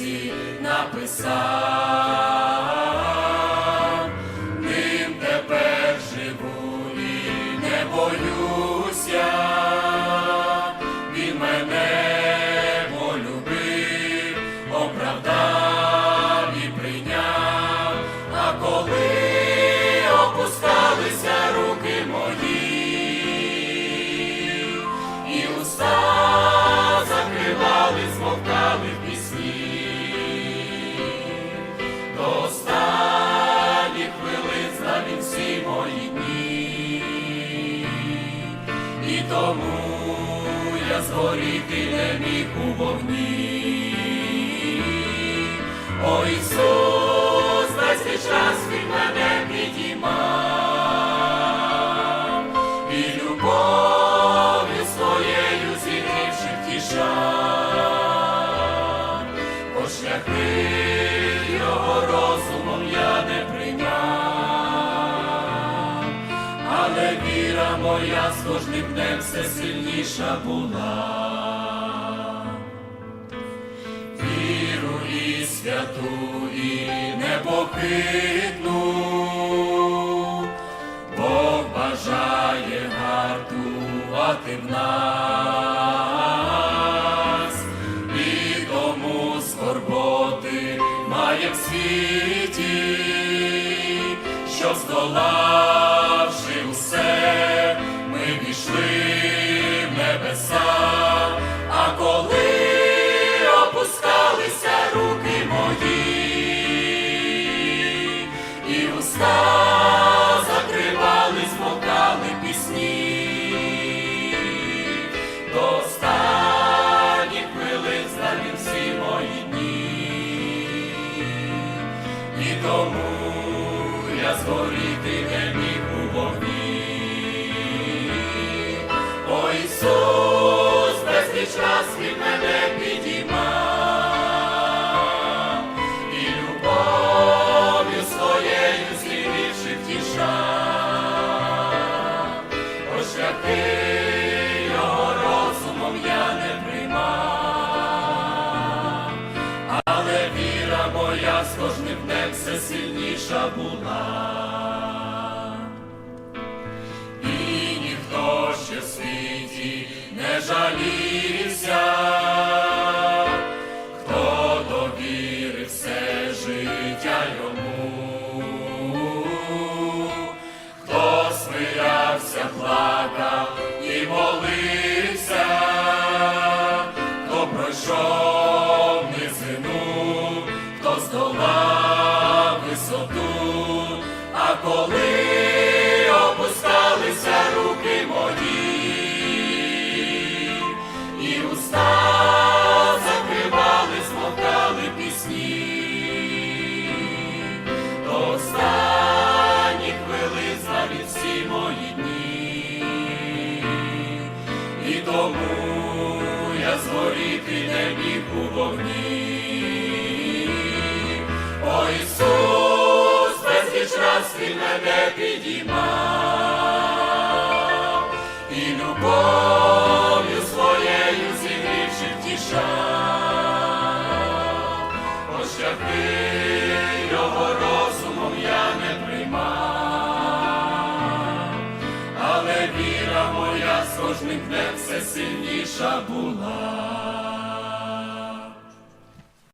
серці написав, ним тепер живу і не боюся, згоріти не міг у вогні. О Ісус, весь цей час він мене підіймав, і любов'ю своєю зігрівши втішав, по шляхи але віра моя з кожним днем все сильніша була. Віру і святу, і непохитну, Бог бажає гартувати в нас, і тому скорботи має в світі, що здолавши усе, ми війшли в небеса, а коли опускалися руки мої, і уста закривали, змовкали пісні, до останніх хвилин він всі мої дні, і тому я згоріти не міг з кожним днем все сильніша була. І ніхто ще в світі не жалівся, хто довірив життя йому, хто смирявся, плакав і молився, хто пройшов коли опускалися руки мої, і уста закривали, змовкали пісні, до останніх хвилин знав він всі мої дні, і тому я згоріти не міг у вогні. О Ісус, безліч раз він мене підіймав, і любов'ю своєю зігрівши втішав, по шляхи його розумом я не приймав, але віра моя з кожним днем все сильніша була.